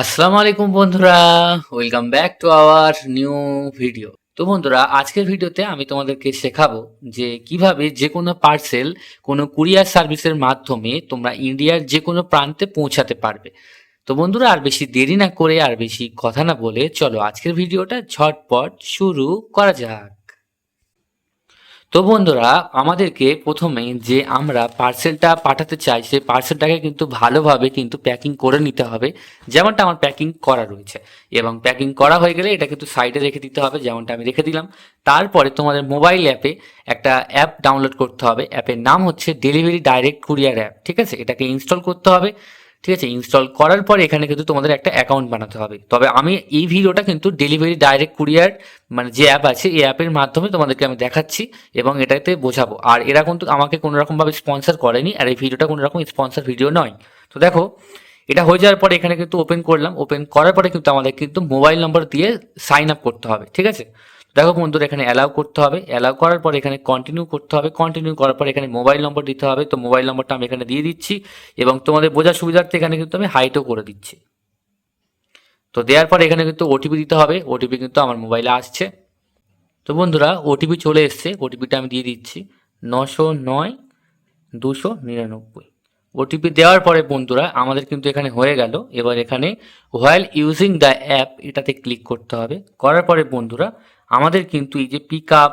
আসসালামু আলাইকুম বন্ধুরা welcome back to our new video তো বন্ধুরা, আজকের ভিডিওতে আমি তোমাদেরকে শেখাবো যে কীভাবে যে কোনো পার্সেল কোনো কুরিয়ার সার্ভিসের মাধ্যমে তোমরা ইন্ডিয়ার যে কোনো প্রান্তে পৌঁছাতে পারবে। তো বন্ধুরা, আর বেশি দেরি না করে, আর বেশি কথা না বলে, চলো আজকের ভিডিওটা ঝটপট শুরু করা যাক। তো বন্ধুরা, আমাদেরকে প্রথমে যে আমরা পার্সেলটা পাঠাতে চাই, সেই পার্সেলটাকে কিন্তু ভালোভাবে কিন্তু প্যাকিং করে নিতে হবে। যেমনটা আমার প্যাকিং করা রয়েছে। এবং প্যাকিং করা হয়ে গেলে এটা কিন্তু সাইডে রেখে দিতে হবে, যেমনটা আমি রেখে দিলাম। তারপরে তোমাদের মোবাইল অ্যাপে একটা অ্যাপ ডাউনলোড করতে হবে। অ্যাপের নাম হচ্ছে ডেলিভারি ডাইরেক্ট কুরিয়ার অ্যাপ ঠিক আছে? এটাকে ইনস্টল করতে হবে। ঠিক আছে? ইনস্টল করার পর এখানে কিন্তু তোমাদের একটা অ্যাকাউন্ট বানাতে হবে। তবে আমি এই ভিডিওটা কিন্তু ডেলিভারি ডাইরেক্ট কুরিয়ার মানে যে অ্যাপ আছে, এই অ্যাপের মাধ্যমে তোমাদেরকে আমি দেখাচ্ছি এবং এটাতে বোঝাবো। আর এরা কিন্তু আমাকে কোনো রকমভাবে স্পন্সর করেনি, আর এই ভিডিওটা কোনো রকম স্পন্সর ভিডিও নয়। তো দেখো, এটা হয়ে যাওয়ার পরে এখানে কিন্তু ওপেন করলাম। ওপেন করার পরে কিন্তু আমাদের কিন্তু মোবাইল নম্বর দিয়ে সাইন আপ করতে হবে, ঠিক আছে? দেখো বন্ধুরা এখানে অ্যালাউ করতে হবে। অ্যালাউ করার পর এখানে কন্টিনিউ করতে হবে। কন্টিনিউ করার পর এখানে মোবাইল নম্বর দিতে হবে। তো মোবাইল নম্বরটা আমি এখানে দিয়ে দিচ্ছি এবং তোমাদের বোঝার সুবিধার্থে এখানে কিন্তু আমি হাইটও করে দিচ্ছি। তো দেওয়ার পর এখানে কিন্তু ওটিপি দিতে হবে। ওটিপি কিন্তু আমার মোবাইলে আসছে। তো বন্ধুরা ওটিপি চলে এসছে। ওটিপিটা আমি দিয়ে দিচ্ছি নশো নয় দুশো নিরানব্বই। ওটিপি দেওয়ার পরে বন্ধুরা, আমাদের কিন্তু এখানে হয়ে গেল। এবার এখানে হোয়াইল ইউজিং দ্য অ্যাপ এটাতে ক্লিক করতে হবে। করার পরে বন্ধুরা আমাদের কিন্তু এই যে পিক আপ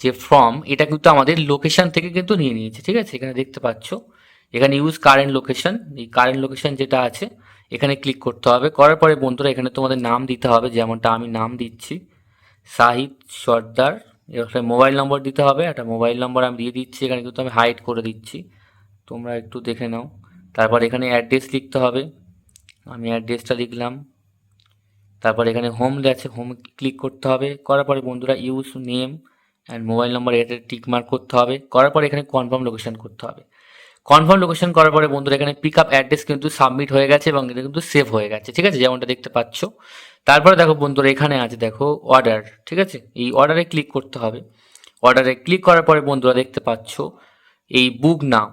যে ফর্ম এটা কিন্তু আমাদের লোকেশন থেকে কিন্তু নিয়ে নিয়েছে, ঠিক আছে? এখানে দেখতে পাচ্ছ। এখানে ইউজ কারেন্ট লোকেশন এই কারেন্ট লোকেশন যেটা আছে, এখানে ক্লিক করতে হবে। করার পরে বন্ধুরা, এখানে তোমাদের নাম দিতে হবে, যেমনটা আমি নাম দিচ্ছি। সাহিদ সর্দার এখানে মোবাইল নম্বর দিতে হবে। একটা মোবাইল নম্বর আমি দিয়ে দিচ্ছি, এখানে কিন্তু আমি হাইড করে দিচ্ছি। তোমরা একটু দেখে নাও। তারপর এখানে অ্যাড্রেস লিখতে হবে। আমি অ্যাড্রেসটা লিখলাম। তারপর এখানে হোম আছে হোম ক্লিক করতে হবে। করার পরে বন্ধুরা use name and mobile number এটা টিক মার্ক করতে হবে। করার পরে এখানে কনফার্ম লোকেশন করতে হবে। কনফার্ম লোকেশন করার পরে বন্ধুরা এখানে পিক আপ অ্যাড্রেস কিন্তু সাবমিট হয়ে গেছে এবং এটা কিন্তু সেভ হয়ে গেছে। ঠিক আছে? যেমনটা দেখতে পাচ্ছ। তারপরে দেখো বন্ধুরা এখানে আছে, দেখো অর্ডার ঠিক আছে? এই অর্ডারে ক্লিক করতে হবে। অর্ডারে ক্লিক করার পরে বন্ধুরা দেখতে পাচ্ছ, এই বুক নাও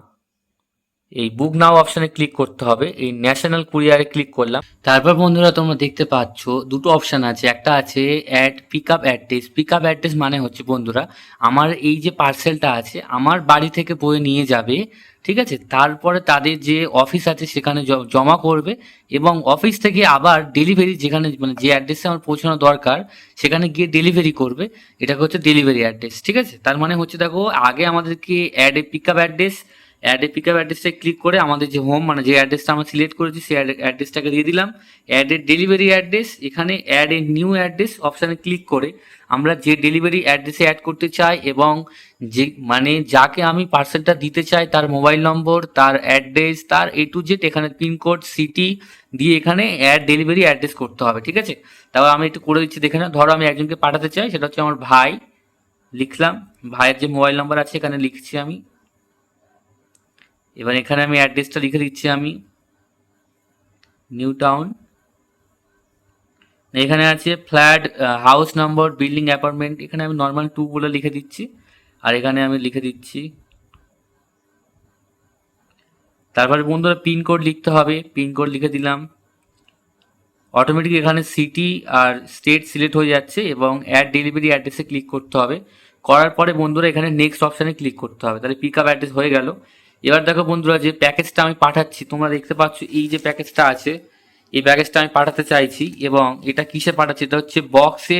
এই বুক নাও অপশানে ক্লিক করতে হবে। এই ন্যাশনাল কুরিয়ারে ক্লিক করলাম। তারপর বন্ধুরা, তোমরা দেখতে পাচ্ছ দুটো অপশান আছে। একটা আছে add pick up address pick up address মানে হচ্ছে, বন্ধুরা, আমার এই যে পার্সেলটা আছে, আমার বাড়ি থেকে বয়ে নিয়ে যাবে, ঠিক আছে? তারপরে তাদের যে অফিস আছে, সেখানে জমা করবে এবং অফিস থেকে আবার ডেলিভারি যেখানে মানে যে অ্যাড্রেসে আমার পৌঁছানো দরকার, সেখানে গিয়ে ডেলিভারি করবে। এটাকে হচ্ছে ডেলিভারি অ্যাড্রেস ঠিক আছে? তার মানে হচ্ছে, দেখো, আগে আমাদেরকে add pick up address add pick up অ্যাড্রেসে ক্লিক করে আমাদের যে হোম মানে যে অ্যাড্রেসটা আমরা সিলেক্ট করেছি, সেই অ্যাড্রেসটাকে দিয়ে দিলাম। অ্যাড এ ডেলিভারি অ্যাড্রেস এখানে অ্যাড এ নিউ অ্যাড্রেস অপশানে ক্লিক করে আমরা যে ডেলিভারি অ্যাড্রেসে অ্যাড করতে চাই এবং যে মানে যাকে আমি পার্সেলটা দিতে চাই, তার মোবাইল নম্বর তার অ্যাড্রেস তার এ টু জেড এখানে পিনকোড সিটি দিয়ে এখানে অ্যাড ডেলিভারি অ্যাড্রেস করতে হবে, ঠিক আছে? তারপর আমি একটু করে দিচ্ছি, দেখে না ধরো আমি একজনকে পাঠাতে চাই, সেটা হচ্ছে আমার ভাই, লিখলাম। ভাইয়ের যে মোবাইল নাম্বার আছে, এখানে লিখছি আমি। এবার এখানে আমি অ্যাড্রেসটা লিখে দিচ্ছি আমি নিউ টাউন এখানে আছে flat house number building apartment এখানে আমি নর্মাল টু বলে লিখে দিচ্ছি, আর এখানে আমি লিখে দিচ্ছি, তারপরে বন্ধুরা পিনকোড লিখতে হবে পিনকোড লিখে দিলাম অটোমেটিক এখানে সিটি আর স্টেট সিলেক্ট হয়ে যাচ্ছে এবং অ্যাড ডেলিভারি অ্যাড্রেসে ক্লিক করতে হবে, করার পরে বন্ধুরা এখানে নেক্সট অপশানে ক্লিক করতে হবে, তাহলে পিক আপ অ্যাড্রেস হয়ে গেল এবার দেখো বন্ধুরা যে প্যাকেজটা আমি পাঠাচ্ছি, তোমরা দেখতে পাচ্ছ এই যে প্যাকেজটা আছে, এই প্যাকেজটা আমি পাঠাতে চাইছি এবং এটা কিসে পাঠাচ্ছি? এটা হচ্ছে বক্সে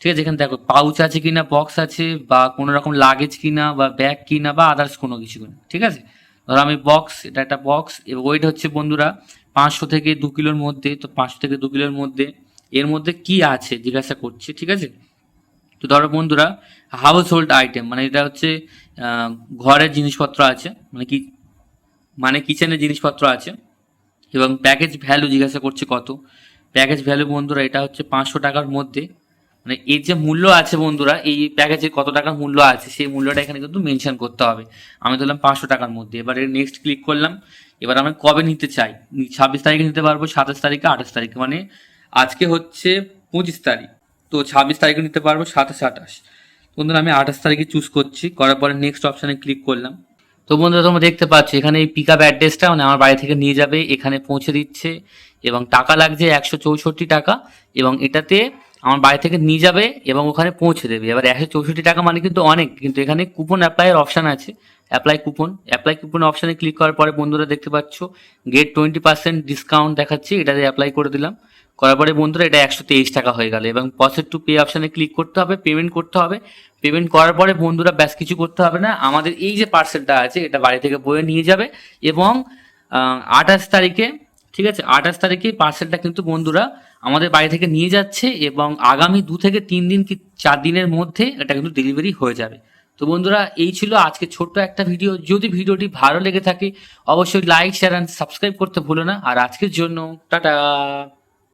ঠিক আছে? এখানে দেখো পাউচ আছে কিনা বক্স আছে, বা কোনো রকম লাগেজ কিনা, বা ব্যাগ কিনা, বা আদার্স কোনো কিছু কিনা, ঠিক আছে? ধরো আমি বক্স এটা একটা বক্স এবং ওয়েট হচ্ছে বন্ধুরা পাঁচশো থেকে দু কিলোর মধ্যে, তো পাঁচশো থেকে দু কিলোর মধ্যে, এর মধ্যে কি আছে জিজ্ঞাসা করছে, ঠিক আছে? তো ধরো বন্ধুরা হাউস হোল্ড আইটেম মানে এটা হচ্ছে ঘরের জিনিসপত্র আছে মানে কি মানে কিচেনের জিনিসপত্র আছে, এবং প্যাকেজ ভ্যালু জিজ্ঞাসা করছে কত? প্যাকেজ ভ্যালু বন্ধুরা, এটা হচ্ছে পাঁচশো টাকার মধ্যে মানে এর যে মূল্য আছে বন্ধুরা, এই প্যাকেজের কত টাকার মূল্য আছে, সেই মূল্যটা এখানে কিন্তু মেনশন করতে হবে। আমি দিলাম পাঁচশো টাকার মধ্যে, এবারে নেক্সট ক্লিক করলাম, এবার আমি কবে নিতে চাই? ছাব্বিশ তারিখে নিতে পারব, সাতাশ তারিখে আঠাশ তারিখে মানে আজকে হচ্ছে পঁচিশ তারিখ। তো ছাব্বিশ তারিখে নিতে পারব সাতাশ আঠাশ। বন্ধুরা, আমি আঠাশ তারিখে চুজ করছি। করার পরে নেক্সট অপশানে ক্লিক করলাম। তো বন্ধুরা, তোমরা দেখতে পাচ্ছ, এখানে এই পিক আপ অ্যাড্রেসটা মানে আমার বাড়ি থেকে নিয়ে যাবে, এখানে পৌঁছে দিচ্ছে। এবং টাকা লাগছে একশো চৌষট্টি টাকা। এবং এটাতে আমার বাড়ি থেকে নিয়ে যাবে এবং ওখানে পৌঁছে দেবে। এবার একশো চৌষট্টি টাকা মানে কিন্তু অনেক, কিন্তু এখানে কুপন অ্যাপ্লাইয়ের অপশান আছে। অ্যাপ্লাই কুপন অ্যাপ্লাই কুপন অপশানে ক্লিক করার পরে বন্ধুরা দেখতে পাচ্ছ গেট টোয়েন্টি পার্সেন্ট ডিসকাউন্ট দেখাচ্ছে এটাতে অ্যাপ্লাই করে দিলাম। করার পরে বন্ধুরা এটা একশো তেইশ টাকা হয়ে গেল এবং প্রসেস টু পে অপশানে ক্লিক করতে হবে পেমেন্ট করতে হবে। পেমেন্ট করার পরে বন্ধুরা ব্যাস কিছু করতে হবে না, আমাদের এই যে পার্সেলটা আছে, এটা বাড়ি থেকে বয়ে নিয়ে যাবে এবং আঠাশ তারিখে, ঠিক আছে, আঠাশ তারিখে পার্সেলটা কিন্তু বন্ধুরা আমাদের বাড়ি থেকে নিয়ে যাচ্ছে এবং আগামী দু থেকে তিন দিন কি, চার দিনের মধ্যে এটা কিন্তু ডেলিভারি হয়ে যাবে। তো বন্ধুরা, এই ছিল আজকে ছোট্ট একটা ভিডিও। যদি ভিডিওটি ভালো লেগে থাকে, অবশ্যই লাইক শেয়ার অ্যান্ড সাবস্ক্রাইব করতে ভুলো না। আর আজকের জন্য, টাটা!